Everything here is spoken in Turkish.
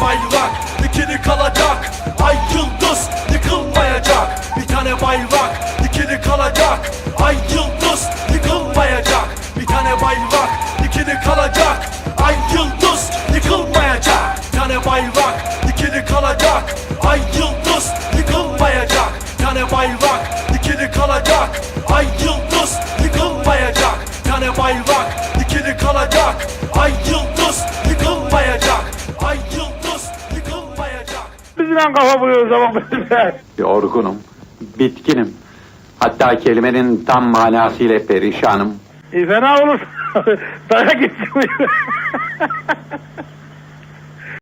bayrak dikili kalacak Ay yıldız yıkılmayacak. Bir tane bayrak dikili kalacak Ay yıldız yıkılmayacak. Bir tane bayrak dikili kalacak Ay yıldız yıkılmayacak. Bir tane bayrak dikili kalacak Ay yıldız yıkılmayacak. Bir tane bayrak dikili kalacak Bizle kafa buluyoruz ama böyle. Yorgunum, bitkinim. Hatta kelimenin tam manasıyla perişanım. E, fena olur. Dayak geçmiyor.